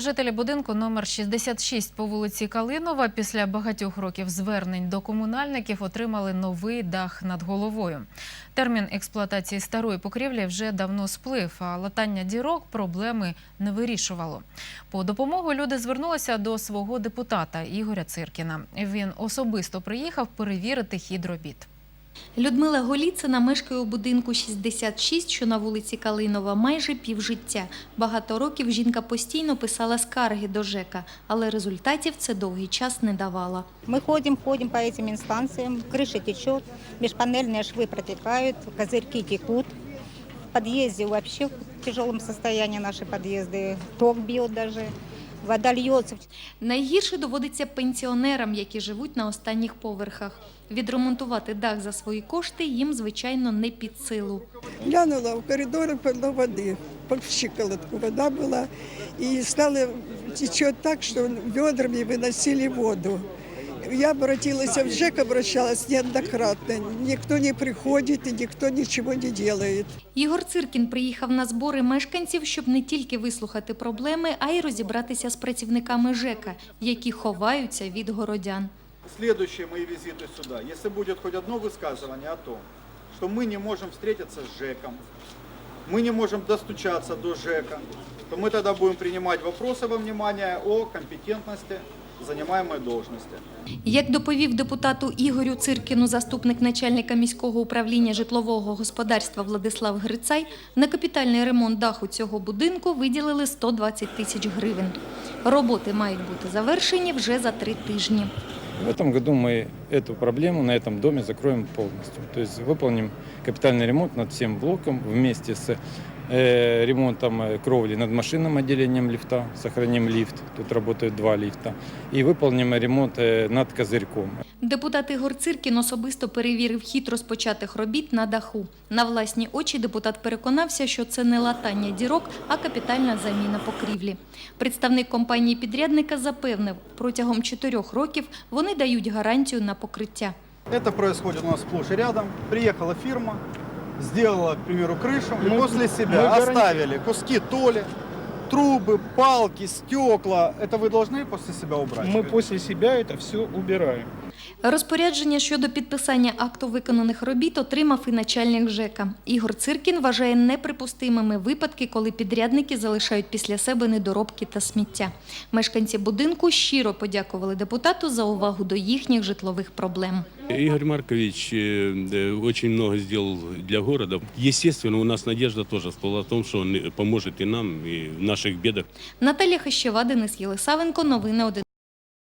Жителі будинку номер 66 по вулиці Калинова після багатьох років звернень до комунальників отримали новий дах над головою. Термін експлуатації старої покрівлі вже давно сплив, а латання дірок проблеми не вирішувало. По допомогу люди звернулися до свого депутата Ігоря Циркіна. Він особисто приїхав перевірити хід робіт. Людмила Голіцина мешкає у будинку 66, що на вулиці Калинова, майже півжиття. Багато років жінка постійно писала скарги до ЖЕКа, але результатів це довгий час не давала. Мы ходим, ходим по этим инстанциям, крыша течет, межпанельные швы протекают, козырьки текут. В подъезде вообще в тяжелом состоянии наши подъезды, ток бьет даже, вода льется. Найгірше доводиться пенсіонерам, які живуть на останніх поверхах. Відремонтувати дах за свої кошти їм, звичайно, не під силу. Глянула в коридорі повно води, по щиколотку вода була, і стали тече так, що ведрами виносили воду. Я обратилась в ЖЭК, обращалась неоднократно. Никто не приходит и никто ничего не делает. Ігор Циркін приїхав на збори мешканців, щоб не тільки вислухати проблеми, а й розібратися з працівниками ЖЕКа, які ховаються від городян. Следующие мои визиты сюда, если будет хоть одно высказывание о том, что мы не можем встретиться с ЖЭКом, мы не можем достучаться до ЖЭКа, то мы тогда будем принимать вопросы во внимание о компетентности занимаемой должности. Як доповів депутату Ігорю Циркіну заступник начальника міського управління житлового господарства Владислав Грицай, на капітальний ремонт даху цього будинку виділили 120 тисяч гривень. Роботи мають бути завершені вже за три тижні. В этом году мы эту проблему на этом доме закроем полностью. То есть выполним капитальный ремонт над всем блоком вместе с э, ремонтом э, кровли над машинным отделением лифта, сохраним лифт, тут работают два лифта, и выполним ремонт э, над козырьком. Депутат Ігор Циркін особисто перевірив хід розпочатих робіт на даху. На власні очі депутат переконався, що це не латання дірок, а капітальна заміна покрівлі. Представник компанії-підрядника запевнив, протягом чотирьох років вони дають гарантію на покриття. Это происходит у нас сплошь и рядом. Приехала фирма, сделала, к примеру, крышу, и Мы- после себя мы гаранти- оставили куски толи, трубы, палки, стекла. Это вы должны после себя убрать? Мы после себя это все убираем. Розпорядження щодо підписання акту виконаних робіт отримав і начальник ЖЕКа. Ігор Циркін вважає неприпустимими випадки, коли підрядники залишають після себе недоробки та сміття. Мешканці будинку щиро подякували депутату за увагу до їхніх житлових проблем. Игорь Маркович э, э, очень много сделал для города. Естественно, у нас надежда тоже была в том, что он поможет и нам, и в наших бедах. Наталія Хащева, Денис Єлисавенко. Новини 1.